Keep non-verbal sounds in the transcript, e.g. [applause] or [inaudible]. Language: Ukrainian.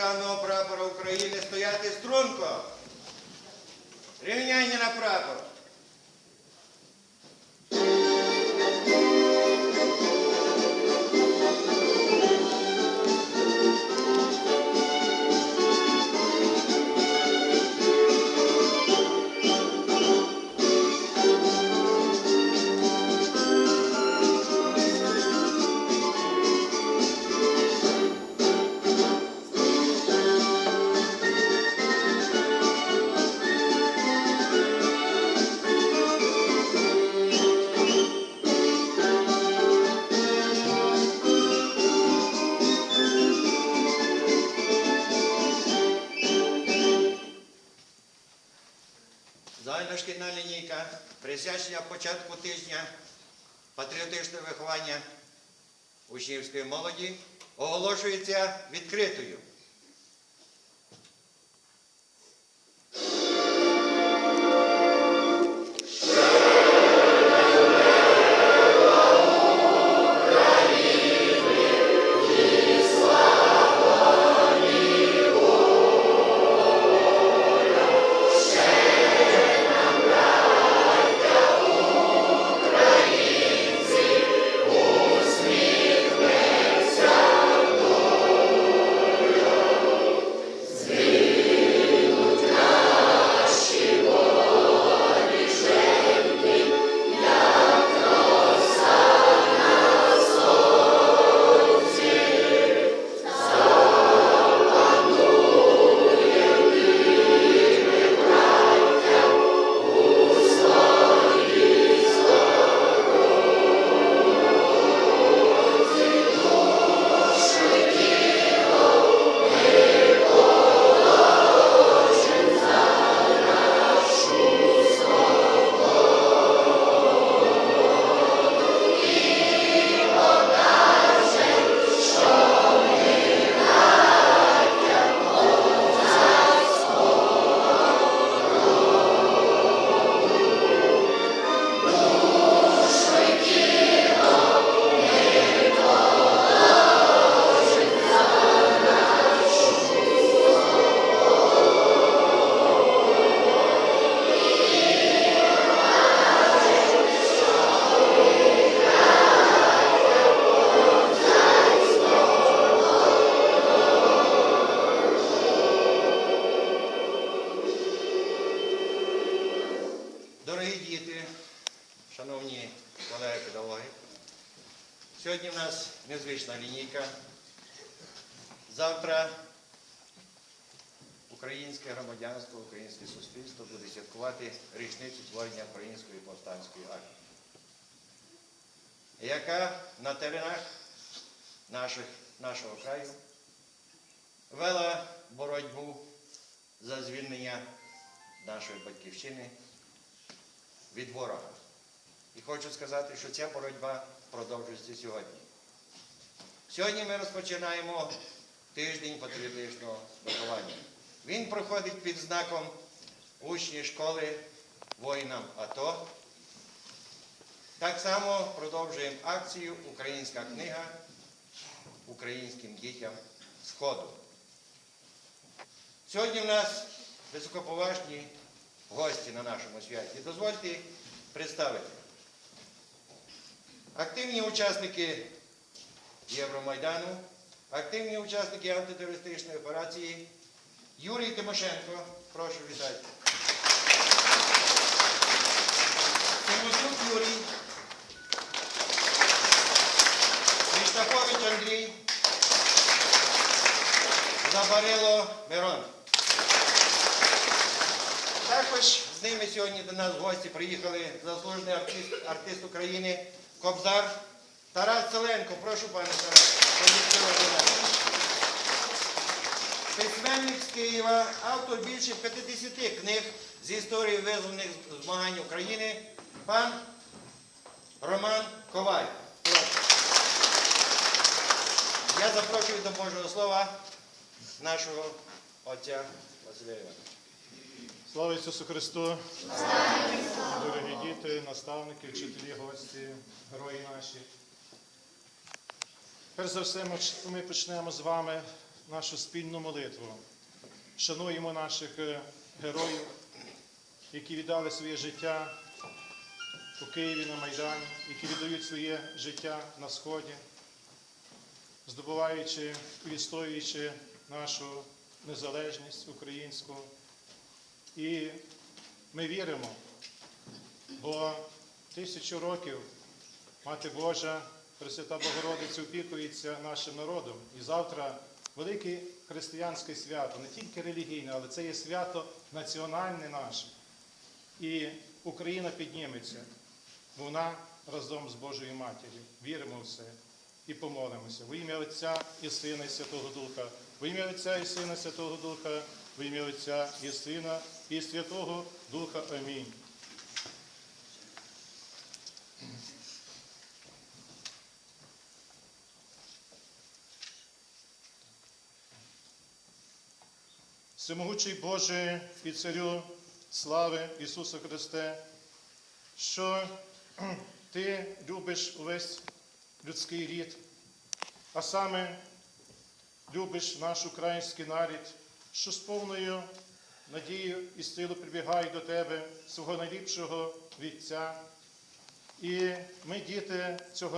державного прапора України стояти струнко. Рівняння на прапор. Загальношкільна лінійка, присвячення початку тижня патріотичного виховання учнівської молоді оголошується відкритою. Дорогі діти, шановні колеги-педагоги, сьогодні в нас незвична лінійка. Завтра українське громадянство, українське суспільство буде святкувати річницю творення Української повстанської армії, яка на теренах наших, нашого краю вела боротьбу за звільнення нашої батьківщини від ворога. І хочу сказати, що ця боротьба продовжується сьогодні. Сьогодні ми розпочинаємо тиждень патріотичного виховання. Він проходить під знаком учні школи воїнам АТО. Так само продовжуємо акцію Українська книга українським дітям Сходу. Sьогодні в нас високоповажні гості на нашому святі. Дозвольте представити. Активні учасники Євромайдану, активні учасники антитерористичної операції Юрій Тимошенко. Прошу вітайте. Тимосюк Юрій. Криштафович Андрій. Забарило Мирон. Також з ними сьогодні до нас в гості приїхали заслужений артист, артист України Кобзар Тарас Селенко. Прошу, пане Тарас. Письменник з Києва, автор більше 50 книг з історії визвольних змагань України, пан Роман Коваль. Я запрошую до Божого Слова нашого отця Василя Івановича. Слава Ісусу Христу! Дорогі діти, наставники, вчителі, гості, герої наші. Перш за все, ми- почнемо з вами нашу спільну молитву. Шануємо наших е, героїв, які віддали своє життя у Києві на Майдані, які віддають своє життя на Сході, здобуваючи і відстоюючи нашу незалежність українську. І ми віримо, бо тисячу років Мати Божа, Пресвята Богородиця опікується нашим народом. І завтра велике християнське свято, не тільки релігійне, але це є свято національне наше. І Україна підніметься. Вона разом з Божою Матір'ю. Віримо в це і помолимося. В ім'я Отця і Сина, і Святого Духа. В ім'я Отця і Сина, і Святого Духа, в ім'я Отця і Сина, і Святого Духа. Амінь. Всемогучий Боже і Царю слави Ісуса Христе, що [clears throat] Ти любиш увесь людський рід, а саме любиш наш український нарід, що з повною надією і силою прибігає до Тебе, свого найліпшого Вітця. І ми, діти цього